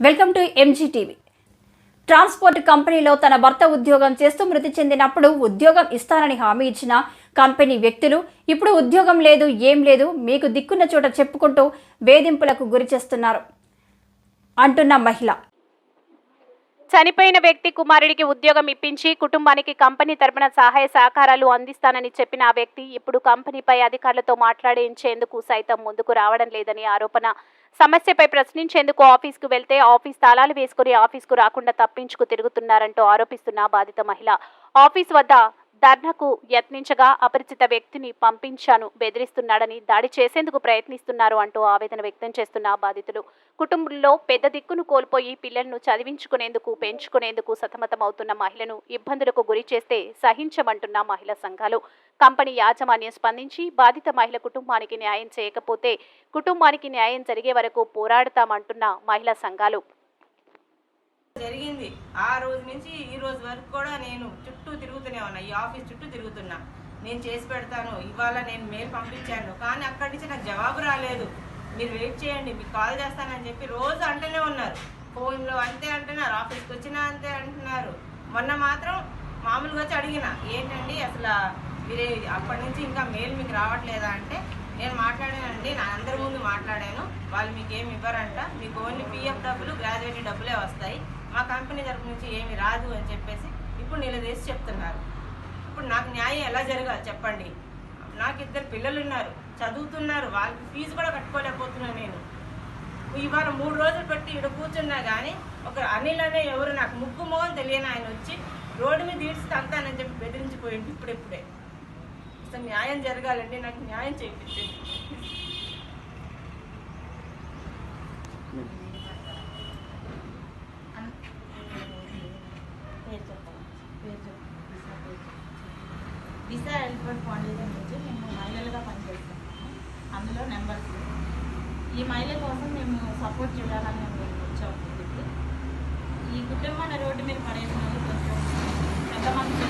Welcome to MG TV transport కంపెనీలో తన భర్త ఉద్యోగం చేస్తూ మృతి చెందినప్పుడు ఉద్యోగం ఇస్తానని హామీ ఇచ్చిన కంపెనీ వ్యక్తులు ఇప్పుడు ఉద్యోగం లేదు ఏం లేదు మీకు దిక్కున్న చోట చెప్పుకుంటూ వేధింపులకు గురి చేస్తున్నారు అంటున్న మహిళ. చనిపోయిన వ్యక్తి కుమారుడికి ఉద్యోగం ఇప్పించి కుటుంబానికి కంపెనీ తరపున సహాయ సహకారాలు అందిస్తానని చెప్పిన ఆ వ్యక్తి ఇప్పుడు కంపెనీపై అధికారులతో మాట్లాడించేందుకు సైతం ముందుకు రావడం లేదని ఆరోపణ. సమస్యపై ప్రశ్నించేందుకు ఆఫీస్కు వెళ్తే ఆఫీస్ తాళాలు వేసుకుని ఆఫీస్కు రాకుండా తప్పించుకు తిరుగుతున్నారంటూ ఆరోపిస్తున్న బాధిత మహిళ. ఆఫీస్ వద్ద ధర్నాకు యత్నించగా అపరిచిత వ్యక్తిని పంపించాను. బెదిరిస్తున్నాడని దాడి చేసేందుకు ప్రయత్నిస్తున్నారు అంటూ ఆవేదన వ్యక్తం చేస్తున్న బాధితులు. కుటుంబంలో పెద్ద దిక్కును కోల్పోయి పిల్లలను చదివించుకునేందుకు పెంచుకునేందుకు సతమతమవుతున్న మహిళను ఇబ్బందులకు గురి చేస్తే సహించమంటున్న మహిళా సంఘాలు. కంపెనీ యాజమాన్యం స్పందించి బాధిత మహిళ కుటుంబానికి న్యాయం చేయకపోతే కుటుంబానికి న్యాయం జరిగే వరకు పోరాడతామంటున్న మహిళా సంఘాలు. జరిగింది. ఆ రోజు నుంచి ఈ రోజు వరకు కూడా నేను చుట్టూ తిరుగుతూనే ఉన్నా. ఈ ఆఫీస్ చుట్టూ తిరుగుతున్నా. నేను చేసి పెడతాను. ఇవాళ నేను మెయిల్ పంపించాను. కానీ అక్కడి నుంచి నాకు జవాబు రాలేదు. మీరు వెయిట్ చేయండి. మీకు కాల్ చేస్తానని చెప్పి రోజు అంటూనే ఉన్నారు. ఫోన్లో అంతే అంటున్నారు. ఆఫీస్కి వచ్చినా అంతే అంటున్నారు. మొన్న మాత్రం మామూలుగా వచ్చి అడిగిన ఏంటండి అసలు మీరే అప్పటి నుంచి ఇంకా మెయిల్ మీకు రావట్లేదా? అంటే నేను మాట్లాడానండి. నా అందరి ముందు మాట్లాడాను. వాళ్ళు మీకు ఏమి ఇవ్వరంట. మీకు ఓన్లీ పిఎఫ్ డబ్బులు గ్రాడ్యుయేట్ డబ్బులే వస్తాయి. మా కంపెనీ తరపు నుంచి ఏమి రాదు అని చెప్పేసి ఇప్పుడు నిలదీసి చెప్తున్నారు. ఇప్పుడు నాకు న్యాయం ఎలా జరగాలి చెప్పండి? నాకు ఇద్దరు పిల్లలు ఉన్నారు చదువుతున్నారు వాళ్ళకి ఫీజు కూడా కట్టుకోలేకపోతున్నాను నేను. ఇవాళ మూడు రోజులు పెట్టి ఇక్కడ కూర్చున్నా కానీ ఒక అనిల్ అనే ఎవరు నాకు ముక్కు మొహం తెలియని ఆయన వచ్చి రోడ్డు మీద ఈడ్చి తంతానని చెప్పి బెదిరించిపోయింది ఇప్పుడిప్పుడే. అసలు న్యాయం జరగాలండి నాకు న్యాయం చేయించండి దిశ హెల్ప్లైన్ ఫౌండేషన్ నుంచి మేము మహిళలుగా పనిచేస్తున్నాము అందులో నెంబర్స్. ఈ మహిళల కోసం మేము సపోర్ట్ చేయాలని మేము వచ్చాము. ఈ కుటుంబాన్ని రోడ్డు మీద పడేసిన కొంచెం పెద్ద మంది